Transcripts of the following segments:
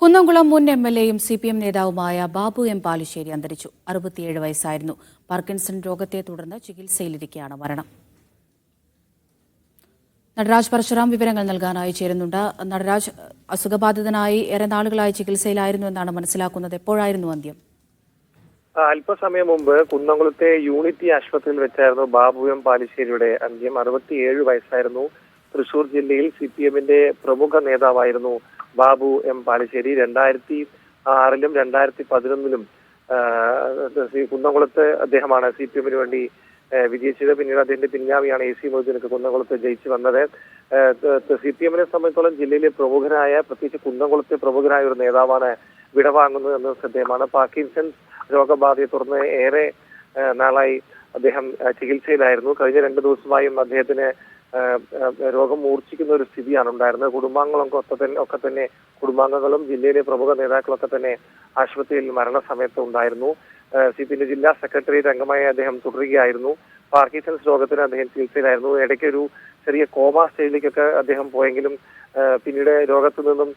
കുന്നംകുളം മുൻ M L എയും C P M നേതാവുമായ ബാബു എം പാലുശ്ശേരി അന്തരിച്ചു. അറുപത്തിയേഴ് വയസ്സായിരുന്നു. പാർക്കിൻസൺ രോഗത്തെ തുടർന്ന് ചികിത്സയിലിരിക്കെയാണ് മരണം. നടരാജ് പരശുറാം വിവരങ്ങൾ നൽകാനായി ചേരുന്നുണ്ട്. നടരാജ് അസുഖബാധിതനായി ഏറെ നാളുകളായി ചികിത്സയിലായിരുന്നു എന്നാണ് മനസ്സിലാക്കുന്നത്. എപ്പോഴായിരുന്നു അന്ത്യം? അല്പസമയം മുമ്പ് കുന്നംകുളത്തെ യൂണിറ്റി ആശുപത്രിയിൽ വെച്ചായിരുന്നു ബാബു എം പാലിശ്ശേരിയുടെ അന്ത്യം. അറുപത്തിയേഴ് വയസ്സായിരുന്നു. തൃശൂർ ജില്ലയിൽ സി പി എമ്മിന്റെ പ്രമുഖ നേതാവായിരുന്നു ബാബു എം പാലശ്ശേരി രണ്ടായിരത്തി ആറിലും രണ്ടായിരത്തി പതിനൊന്നിലും കുന്നംകുളത്ത് അദ്ദേഹമാണ് സി പി എമ്മിന് വേണ്ടി വിജയിച്ചത്. പിന്നീട് അദ്ദേഹത്തിന്റെ പിൻഗാമിയാണ് എ സി മൊയ്തീനൊക്കെ കുന്നംകുളത്ത് ജയിച്ചു വന്നത്. സി പി എമ്മിനെ സംബന്ധിച്ചോളം ജില്ലയിലെ പ്രമുഖനായ പ്രത്യേകിച്ച് കുന്നംകുളത്തെ പ്രമുഖനായ ഒരു നേതാവാണ് വിടവാങ്ങുന്നത് എന്ന് ശ്രദ്ധേയമാണ്. പാർക്കിൻസൺസ് രോഗബാധയെ തുടർന്ന് ഏറെ നാളായി അദ്ദേഹം ചികിത്സയിലായിരുന്നു. കഴിഞ്ഞ രണ്ട് ദിവസമായും അദ്ദേഹത്തിന് രോഗം മൂർച്ഛിക്കുന്ന ഒരു സ്ഥിതിയാണ് ഉണ്ടായിരുന്നത്. കുടുംബാംഗങ്ങളൊക്കെ ഒക്കെ തന്നെ ഒക്കെ തന്നെ കുടുംബാംഗങ്ങളും ജില്ലയിലെ പ്രമുഖ നേതാക്കളൊക്കെ തന്നെ ആശുപത്രിയിൽ മരണസമയത്ത് ഉണ്ടായിരുന്നു. സി ജില്ലാ സെക്രട്ടേറിയറ്റ് അംഗമായി അദ്ദേഹം തുടരുകയായിരുന്നു. പാർക്കിൻസൺസ് രോഗത്തിന് അദ്ദേഹം ചികിത്സയിലായിരുന്നു. ഇടയ്ക്ക് ഒരു ചെറിയ കോമ സ്റ്റേജിലേക്കൊക്കെ അദ്ദേഹം പോയെങ്കിലും പിന്നീട് രോഗത്തു നിന്നും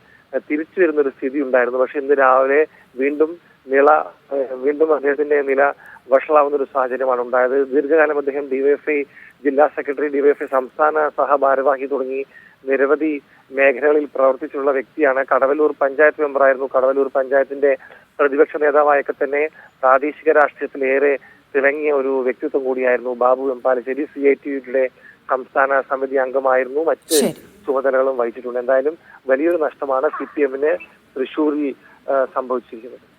തിരിച്ചു വരുന്ന ഒരു സ്ഥിതി ഉണ്ടായിരുന്നു. പക്ഷെ ഇന്ന് രാവിലെ വീണ്ടും നില വീണ്ടും അദ്ദേഹത്തിന്റെ നില വഷളാവുന്ന ഒരു സാഹചര്യമാണ് ഉണ്ടായത്. ദീർഘകാലം അദ്ദേഹം ഡിവൈഎഫ്ഐ ജില്ലാ സെക്രട്ടറി ഡിവൈഎഫ്ഐ സംസ്ഥാന സഹഭാരവാഹി തുടങ്ങി നിരവധി മേഖലകളിൽ പ്രവർത്തിച്ചിട്ടുള്ള വ്യക്തിയാണ്. കടവല്ലൂർ പഞ്ചായത്ത് മെമ്പറായിരുന്നു. കടവല്ലൂർ പഞ്ചായത്തിന്റെ പ്രതിപക്ഷ നേതാവായൊക്കെ തന്നെ പ്രാദേശിക രാഷ്ട്രീയത്തിൽ ഏറെ തിളങ്ങിയ ഒരു വ്യക്തിത്വം കൂടിയായിരുന്നു. Babu M Palassery C I ടിയുടെ സംസ്ഥാന സമിതി അംഗമായിരുന്നു. മറ്റ്. ചുമതലകളും വഹിച്ചിട്ടുണ്ട്. എന്തായാലും വലിയൊരു നഷ്ടമാണ് സി പി എമ്മിന് തൃശൂരിൽ സംഭവിച്ചിരിക്കുന്നത്.